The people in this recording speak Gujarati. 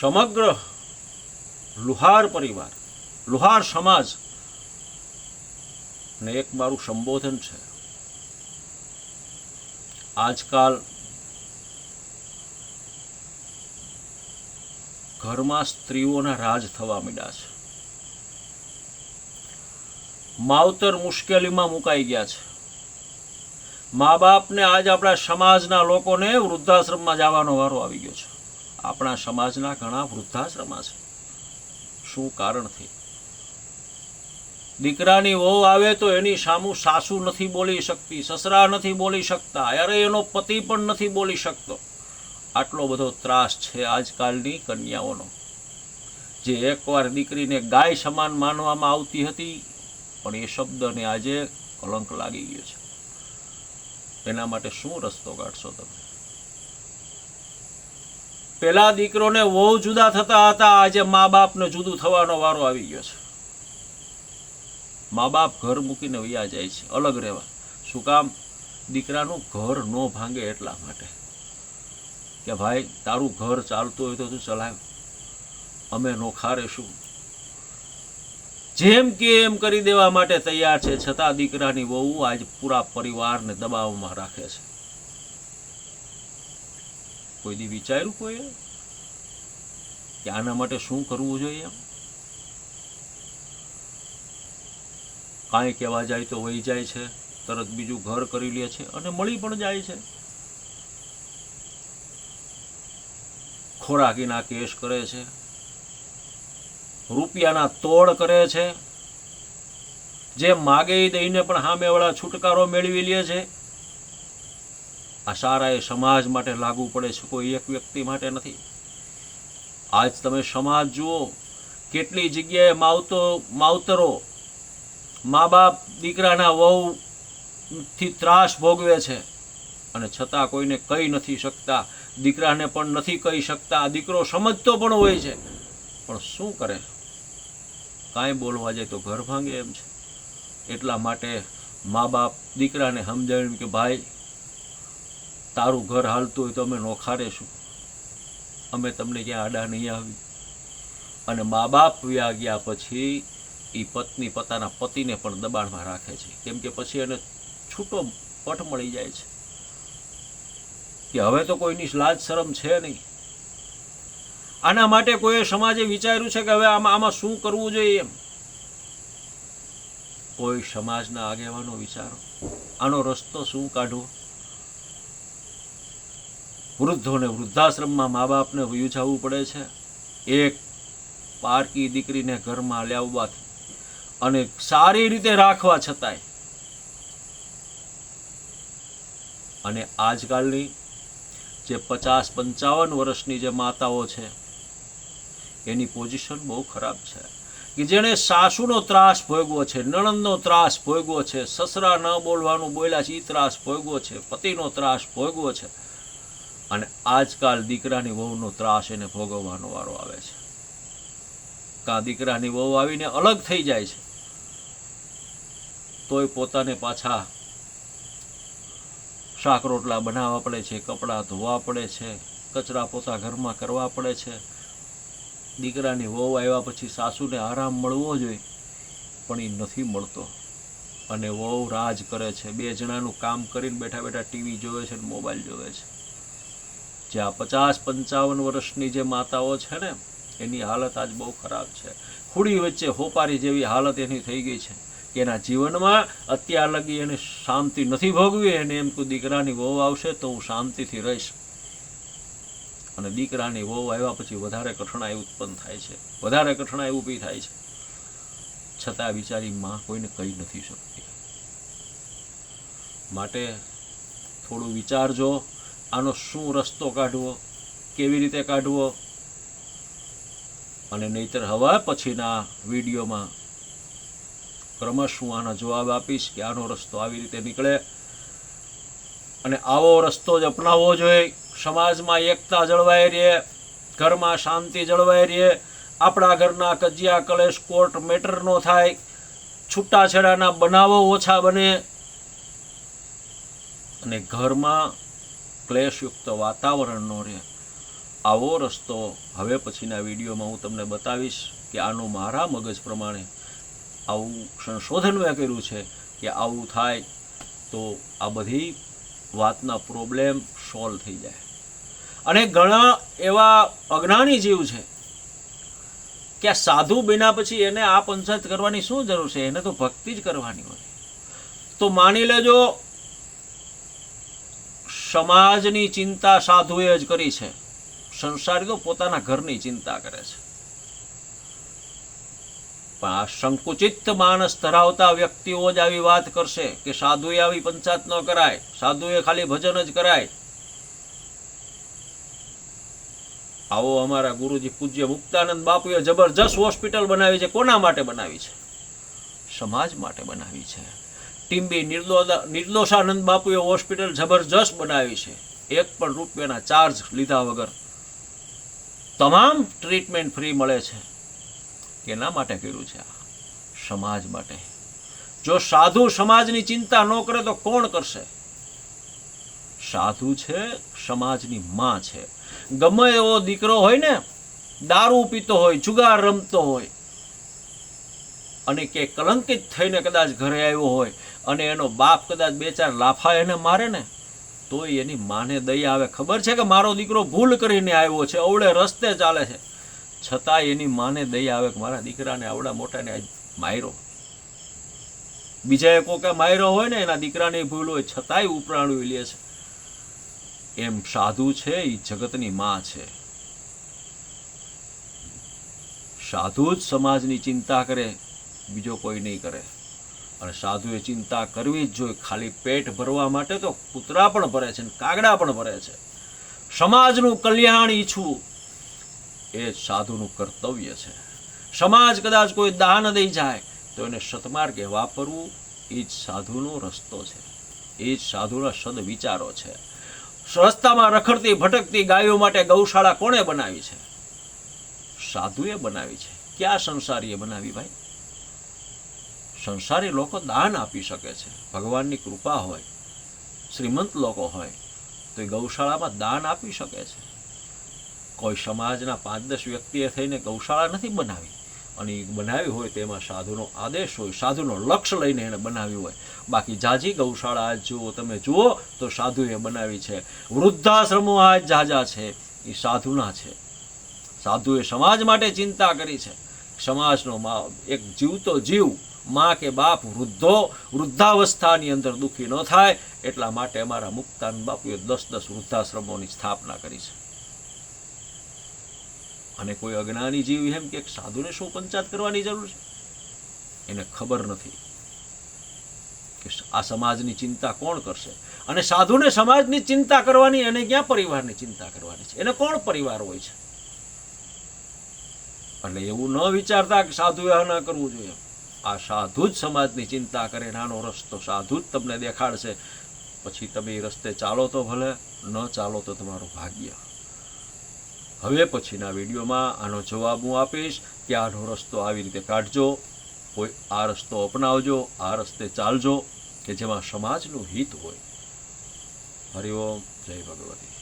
સમગ્ર લુહાર પરિવાર, લુહાર સમાજ ને એક મારું સંબોધન છે. આજકાલ ઘરમાં સ્ત્રીઓના રાજ થવા માંડ્યા છે. માવતર મુશ્કેલીમાં મુકાઈ ગયા છે. મા બાપને આજ આપણા સમાજના લોકોને વૃદ્ધાશ્રમમાં જવાનો વારો આવી ગયો છે. આપણા સમાજના ઘણા વૃદ્ધાશ્રમા છે. શું કારણથી દીકરાની વહુ આવે તો એની સામુ સાસુ નથી બોલી શકતી, સસરા નથી બોલી શકતા, અરે એનો પતિ પણ નથી બોલી શકતો. આટલો બધો ત્રાસ છે આજકાલની કન્યાઓનો. જે એકવાર દીકરીને ગાય સમાન માનવામાં આવતી હતી, પણ એ શબ્દને આજે કલંક લાગી ગયો છે. એના માટે શું રસ્તો કાઢશો તમે? પેલા દીકરોને વહુ જુદા થતા હતા, આજે મા બાપને જુદું થવાનો વારો આવી ગયો છે. મા બાપ ઘર મૂકીને વયા જાય છે, અલગ રહેવા. શું કામ? દીકરાનું ઘર ન ભાંગે એટલા માટે. કે ભાઈ, તારું ઘર ચાલતું હોય તો તું ચલાવ. અમે નોખા રહેશું જેમ કે એમ કરી દેવા માટે તૈયાર છે, છતાં દીકરાની વહુ આજ પૂરા પરિવારને દબાવમાં રાખે છે. કોઈ દી વિચાર્યું કોઈએ? કે આના માટે શું કરવું જોઈએ કાંઈ કહેવા જાય તો વહી જાય છે, તરત બીજું ઘર કરી લે છે અને મળી પણ જાય છે. ખોરાકીના કેસ કરે છે, રૂપિયાના તોડ કરે છે, જે માગે દઈને પણ સામેવાળા છુટકારો મેળવી લે છે. આ સારા એ સમાજ માટે લાગુ પડે છે, કોઈ એક વ્યક્તિ માટે નથી. આજ તમે સમાજ જુઓ, કેટલી જગ્યાએ માવતો, માવતરો મા બાપ દીકરાના વહુ થી ત્રાસ ભોગવે છે અને છતાં કોઈને કહી નથી શકતા, દીકરાને પણ નથી કહી શકતા. દીકરો સમજતો પણ હોય છે. પણ શું કરે? કાંઈ બોલવા જાય તો ઘર ભાંગે એમ છે. એટલા માટે મા બાપ દીકરાને સમજાવ્યું કે ભાઈ તારું ઘર હાલતું હોય તો અમે નોખા રહેશું અમે તમને ક્યાં આડા નહીં આવી. અને મા બાપ વ્યા પછી એ પત્ની પોતાના પતિને પણ દબાણમાં રાખે છે. કેમ કે પછી એને છૂટો પટ મળી જાય છે. કે હવે તો કોઈની લાજ શરમ છે નહીં. આના માટે કોઈએ સમાજે વિચાર્યું છે કે હવે આમાં આમાં શું કરવું જોઈએ એમ. કોઈ સમાજના આગેવાનો વિચારો. આનો રસ્તો શું કાઢવો? વૃદ્ધોને વૃદ્ધાશ્રમમાં મા બાપને યુજાવવું પડે છે. એક પારકી દીકરીને ઘરમાં લાવવાથી અને સારી રીતે રાખવા છતાંય. અને આજકાલની જે પચાસ પંચાવન વર્ષની જે માતાઓ છે, એની પોઝિશન બહુ ખરાબ છે. કે જેણે સાસુનો ત્રાસ ભોગવો છે, નણંદનો ત્રાસ ભોગવો છે, સસરા ન બોલવાનું બોલ્યા છે એ ત્રાસ ભોગવો છે, પતિનો ત્રાસ ભોગવો છે. આજકાલ દીકરાની વહુનો ત્રાસ એને ભોગવવાનો વારો આવે છે. કાં દીકરાની વહુ આવીને અલગ થઈ જાય છે. તોય પોતાને પાછા શાક રોટલા બનાવવા પડે છે, કપડાં ધોવા પડે છે, કચરા પોતા ઘરમાં કરવા પડે છે. દીકરાની વહુ આવ્યા પછી સાસુને આરામ મળવો જોઈએ, પણ એ નથી મળતો. અને વહુ રાજ કરે છે, બે જણાનું કામ કરીને બેઠા બેઠા ટીવી જોવે છે અને મોબાઈલ જોવે છે. જે આ પચાસ પંચાવન વર્ષની જે માતાઓ છે ને, એની હાલત આજ બહુ ખરાબ છે. ખૂડી વચ્ચે હોપારી જેવી હાલત એની થઈ ગઈ છે એના જીવનમાં અત્યાર લગી એને શાંતિ નથી ભોગવી એને એમ કે દીકરાની વહુ આવશે તો હું શાંતિથી રહીશ. અને દીકરાની વહુ આવ્યા પછી વધારે કઠણાઈ ઉત્પન્ન થાય છે. વધારે કઠણાઈ ઊભી થાય છે. છતાં બિચારી માં કોઈને કહી નથી શકતી. માટે થોડું વિચારજો. આનો શું રસ્તો કાઢવો, કેવી રીતે કાઢવો? અને નહીતર હવે પછીના વિડીયોમાં ક્રમશ હું આના જવાબ આપીશ કે આનો રસ્તો આવી રીતે નીકળે. અને આવો રસ્તો જ અપનાવવો જોઈએ. સમાજમાં એકતા જળવાઈ રહે, ઘરમાં શાંતિ જળવાઈ રહે. આપણા ઘરના કજિયા કલેશ કોર્ટ મેટર ન થાય. છૂટાછેડાના બનાવો ઓછા બને. અને ઘરમાં ક્લેશયુક્ત વાતાવરણ ન રહે. આવો રસ્તો હવે પછીના વિડીયોમાં હું તમને બતાવીશ કે આનું મારા મગજ પ્રમાણે આવું સંશોધન મેં કર્યું છે કે આવું થાય તો આ બધી વાતના પ્રોબ્લેમ સોલ્વ થઈ જાય. અને ઘણા એવા અજ્ઞાની જીવ છે કે આ સાધુ બન્યા પછી એને આ પંચાયત કરવાની શું જરૂર છે? એને તો ભક્તિ જ કરવાની હોય. તો માની લેજો સમાજની ચિંતા સાધુએ જ કરી છે. સંસારી તો પોતાના ઘરની ચિંતા કરે છે. પણ આ સંકુચિત માણસ ધરાવતા વ્યક્તિઓ જ આવી વાત કરશે કે સાધુએ આવી પંચાયત ન કરાય, સાધુએ ખાલી ભજન જ કરાય. આવો અમારા ગુરુજી પૂજ્ય મુક્તાનંદ બાપુએ જબરજસ્ત હોસ્પિટલ બનાવી છે. કોના માટે બનાવી છે? સમાજ માટે બનાવી છે. ટીમ્બી નિર્દોષાનંદ બાપુએ હોસ્પિટલ જબરજસ્ત બનાવી છે. એક પણ રૂપિયાના ચાર્જ લીધા વગર તમામ ટ્રીટમેન્ટ ફ્રી મળે છે. એના માટે કર્યું છે આ? સમાજ માટે. જો સાધુ સમાજની ચિંતા ન કરે તો કોણ કરશે? સાધુ છે, સમાજની માં છે. ગમે એવો દીકરો હોય ને, દારૂ પીતો હોય, જુગાર રમતો હોય અને કે કલંકિત થઈને કદાચ ઘરે આવ્યો હોય અને એનો બાપ કદાચ બે ચાર લાફા એને મારે ને, તોય એની માને દયા આવે. ખબર છે કે મારો દીકરો ભૂલ કરીને આવ્યો છે, અવળે રસ્તે ચાલે છે. છતાંય એની માને દયા આવે કે મારા દીકરાને આવડા મોટાને માર્યો. બીજા કોકે માયરો હોય ને, એના દીકરાની ભૂલ હોય, છતાંય ઉપરાણું લે છે. એમ સાધુ છે એ જગતની માં છે. સાધુ જ સમાજની ચિંતા કરે. બીજો કોઈ નહીં કરે. અને સાધુએ ચિંતા કરવી જ જોઈએ. ખાલી પેટ ભરવા માટે તો કૂતરા પણ ભરે છે ને કાગડા પણ ભરે છે. સમાજનું કલ્યાણ ઈચ્છવું એ સાધુનું કર્તવ્ય છે. સમાજ કદાચ કોઈ દાન દઈ જાય, તો એને સતમાર્ગે વાપરવું એ જ સાધુનો રસ્તો છે. એ જ સાધુના સદ વિચારો છે. રસ્તામાં રખડતી, ભટકતી ગાયો માટે ગૌશાળા કોણે બનાવી છે? સાધુએ બનાવી છે. ક્યાં સંસારીએ બનાવી ભાઈ? સંસારી લોકો દાન આપી શકે છે. ભગવાનની કૃપા હોય, શ્રીમંત લોકો હોય, તો એ ગૌશાળામાં દાન આપી શકે છે. કોઈ સમાજના પાંચ દસ વ્યક્તિએ થઈને ગૌશાળા નથી બનાવી. અને એ બનાવી હોય તેમાં સાધુનો આદેશ હોય, સાધુનો લક્ષ્ય લઈને એને બનાવી હોય. બાકી જાજી ગૌશાળા આજ જુઓ, તમે જુઓ, તો સાધુએ બનાવી છે. વૃદ્ધાશ્રમો આજ જાજા છે. એ સાધુના છે. સાધુએ સમાજ માટે ચિંતા કરી છે. સમાજનો મા એક જીવતો જીવ, મા કે બાપ વૃદ્ધો, વૃદ્ધાવસ્થાની અંદર દુઃખી ન થાય, એટલા માટે અમારા મુક્તાન બાપુએ દસ દસ વૃદ્ધાશ્રમોની સ્થાપના કરી છે. અને કોઈ અજ્ઞાની જીવ એમ કે સાધુને શું પંચાયત કરવાની જરૂર છે? એને ખબર નથી કે આ સમાજની ચિંતા કોણ કરશે. અને સાધુને સમાજની ચિંતા કરવાની એને ક્યાં પરિવારની ચિંતા કરવાની છે? એને કોણ પરિવાર હોય છે? એટલે એવું ન વિચારતા કે સાધુએ ન કરવું જોઈએ. આ સાધુ જ સમાજની ચિંતા કરે, નાનો રસ્તો સાધુ જ તમને દેખાડશે. પછી તમે એ રસ્તે ચાલો તો ભલે, ન ચાલો તો તમારું ભાગ્ય. હવે પછીના વિડીયોમાં આનો જવાબ હું આપીશ કે આનો રસ્તો આવી રીતે કાઢજો, કોઈ આ રસ્તો અપનાવજો, આ રસ્તે ચાલજો, કે જેમાં સમાજનું હિત હોય. હરિઓમ જય ભગવતી.